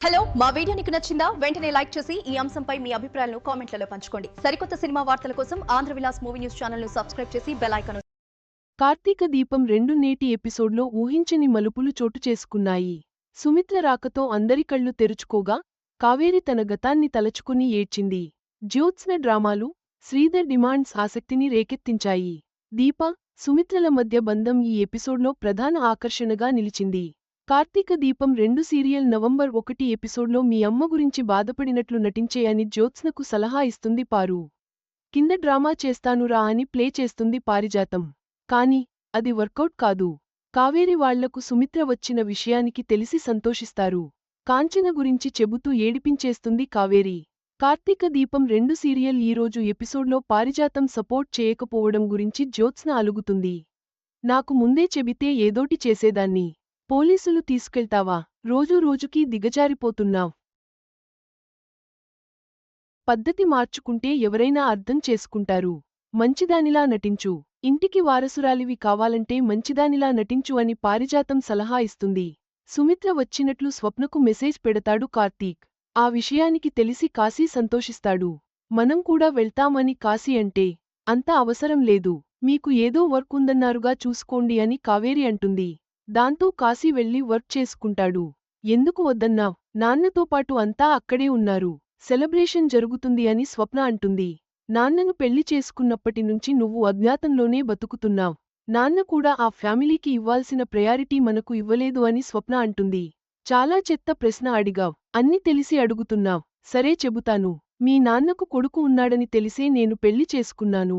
Hello మా video నీకు నచ్చిందా? వెంటనే లైక్ చేసి ఈ అంశంపై మీ అభిప్రాయాలను కామెంట్లలో పంచుకోండి. సరికొత్త సినిమా వార్తల కోసం ఆంధ్ర విలాస్ మూవీ న్యూస్ ఛానల్ను సబ్స్క్రైబ్ చేసి బెల్ కార్తీక దీపం రెండు నేటి ఎపిసోడ్లో ఊహించని మలుపులు చోటు చేసుకున్నాయి. సుమిత్ర రాకతో అందరి కళ్ళు తెరుచుకోగా కావేరి తన గతాన్ని తలచుకుని ఏడ్చింది. జ్యోత్స్న డ్రామాలు శ్రీధర్ డిమాండ్స్ ఆసక్తిని రేకెత్తించాయి. దీప సుమిత్రల మధ్య బంధం ఈ ఎపిసోడ్లో ప్రధాన ఆకర్షణగా నిలిచింది. కార్తీక దీపం రెండు సీరియల్ నవంబర్ ఒకటి ఎపిసోడ్లో మీ అమ్మ గురించి బాధపడినట్లు నటించే అని జ్యోత్స్నకు సలహా ఇస్తుంది పారు. కింద డ్రామా చేస్తానురా అని ప్లే చేస్తుంది పారిజాతం. కాని అది వర్కౌట్ కాదు. కావేరి వాళ్ళకు సుమిత్ర వచ్చిన విషయానికి తెలిసి సంతోషిస్తారు. కాంచన గురించి చెబుతూ ఏడిపించేస్తుంది కావేరి. కార్తీక దీపం రెండు సీరియల్ ఈరోజు ఎపిసోడ్లో పారిజాతం సపోర్ట్ చేయకపోవడం గురించి జ్యోత్స్న అలుగుతుంది. నాకు ముందే చెబితే ఏదోటి చేసేదాన్ని. పోలీసులు తీసుకెళ్తావా? రోజూ రోజుకీ దిగజారిపోతున్నావ్. పద్ధతి మార్చుకుంటే ఎవరైనా అర్థం చేసుకుంటారు. మంచిదానిలా నటించు. ఇంటికి వారసురాలివి కావాలంటే మంచిదానిలా నటించు అని పారిజాతం సలహా ఇస్తుంది. సుమిత్ర వచ్చినట్లు స్వప్నకు మెసేజ్ పెడతాడు కార్తీక్. ఆ విషయానికి తెలిసి కాశీ సంతోషిస్తాడు. మనం కూడా వెళ్తామని కాశీ అంటే అంత అవసరం లేదు. మీకు ఏదో వర్క్ ఉందన్నారుగా చూసుకోండి అని కావేరి అంటుంది. దాంతో కాశీ వెళ్ళి వర్క్ చేసుకుంటాడు. ఎందుకు వద్దన్నావ్ నాన్నతో పాటు అంతా అక్కడే ఉన్నారు. సెలబ్రేషన్ జరుగుతుంది అని స్వప్న అంటుంది. నాన్నను పెళ్ళి చేసుకున్నప్పటి నుంచి నువ్వు అజ్ఞాతంలోనే బతుకుతున్నావు. నాన్న కూడా ఆ ఫ్యామిలీకి ఇవ్వాల్సిన ప్రయారిటీ మనకు ఇవ్వలేదు అని స్వప్న అంటుంది. చాలా చెత్త ప్రశ్న అడిగావ్. అన్ని తెలిసి అడుగుతున్నావ్. సరే చెబుతాను. మీ నాన్నకు కొడుకు ఉన్నాడని తెలిసే నేను పెళ్ళి చేసుకున్నాను.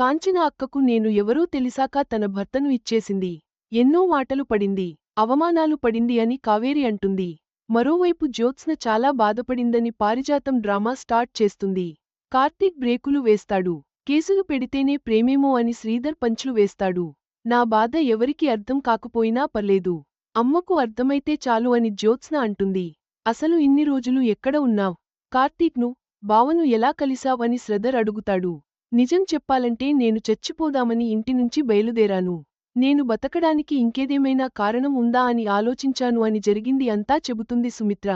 కాంచన అక్కకు నేను ఎవరో తెలిసాక తన భర్తను ఇచ్చేసింది. ఎన్నో మాటలు పడింది. అవమానాలు పడింది అని కావేరి అంటుంది. మరోవైపు జ్యోత్స్న చాలా బాధపడిందని పారిజాతం డ్రామా స్టార్ట్ చేస్తుంది. కార్తీక్ బ్రేకులు వేస్తాడు. కేసులు పెడితేనే ప్రేమేమో అని శ్రీధర్ పంచ్లు వేస్తాడు. నా బాధ ఎవరికి అర్థం కాకపోయినా పర్లేదు. అమ్మకు అర్థమైతే చాలు అని జ్యోత్స్న అంటుంది. అసలు ఇన్ని రోజులు ఎక్కడ ఉన్నావ్? కార్తీక్ను బావను ఎలా కలిశావని అని శ్రద్ధర్ అడుగుతాడు. నిజం చెప్పాలంటే నేను చచ్చిపోదామని ఇంటినుంచి బయలుదేరాను. నేను బతకడానికి ఇంకేదేమైనా కారణం ఉందా అని ఆలోచించాను అని జరిగింది అంతా చెబుతుంది సుమిత్ర.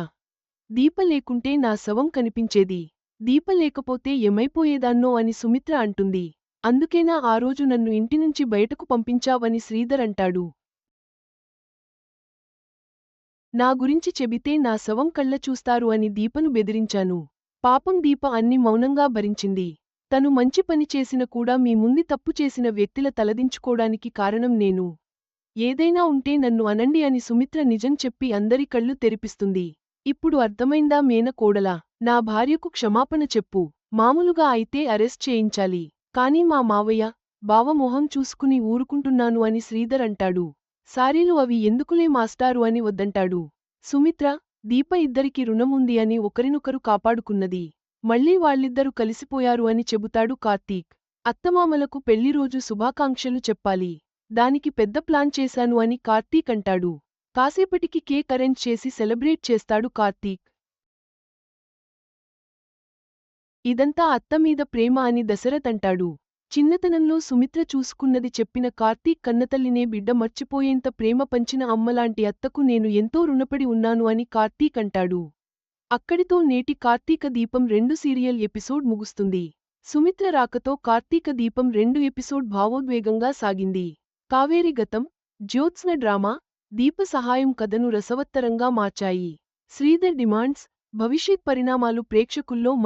దీప లేకుంటే నా శవం కనిపించేది. దీప లేకపోతే ఏమైపోయేదాన్నో అని సుమిత్ర అంటుంది. అందుకేనా ఆ రోజు నన్ను ఇంటినుంచి బయటకు పంపించావని శ్రీధర్ అంటాడు. నా గురించి చెబితే నా శవం కళ్ళ చూస్తారు అని దీపను బెదిరించాను. పాపం దీప అన్ని మౌనంగా భరించింది. తను మంచి పని చేసిన కూడా మీ ముందు తప్పు చేసిన వ్యక్తుల తలదించుకోడానికి కారణం నేను. ఏదైనా ఉంటే నన్ను అనండి అని సుమిత్ర నిజం చెప్పి అందరి కళ్ళు తెరిపిస్తుంది. ఇప్పుడు అర్థమైందా మేన కోడలా? నా భార్యకు క్షమాపణ చెప్పు. మామూలుగా అయితే అరెస్ట్ చేయించాలి. కాని మా మావయ్య బావ మొహం చూసుకుని ఊరుకుంటున్నాను అని శ్రీధర్ అంటాడు. సారీలు అవి ఎందుకులే మాస్టారు అని వద్దంటాడు. సుమిత్ర దీప ఇద్దరికి రుణముంది అని ఒకరినొకరు కాపాడుకున్నది. మళ్ళీ వాళ్ళిద్దరూ కలిసిపోయారు అని చెబుతాడు కార్తీక్. అత్తమామలకు పెళ్ళిరోజు శుభాకాంక్షలు చెప్పాలి. దానికి పెద్ద ప్లాన్ చేశాను అని కార్తీక్ అంటాడు. కాసేపటికి కేక్ అరేంజ్ చేసి సెలబ్రేట్ చేస్తాడు కార్తీక్. ఇదంతా అత్తమీద ప్రేమ అని దశరథ్ అంటాడు. చిన్నతనంలో సుమిత్ర చూసుకున్నది చెప్పిన కార్తీక్ కన్నతల్లినే బిడ్డ మర్చిపోయేంత ప్రేమ పంచిన అమ్మలాంటి అత్తకు నేను ఎంతో రుణపడి ఉన్నాను అని కార్తీక్ అంటాడు. అక్కడితో నేటి కార్తీక దీపం రెండు సీరియల్ ఎపిసోడ్ ముగుస్తుంది. సుమిత్ర రాకతో కార్తీక దీపం రెండు ఎపిసోడ్ భావోద్వేగంగా సాగింది. కావేరి గతం జ్యోత్స్న డ్రామా దీప సహాయం కథను రసవత్తరంగా మార్చాయి. శ్రీధర్ డిమాండ్స్ భవిష్యత్ పరిణామాలు ప్రేక్షకుల్లో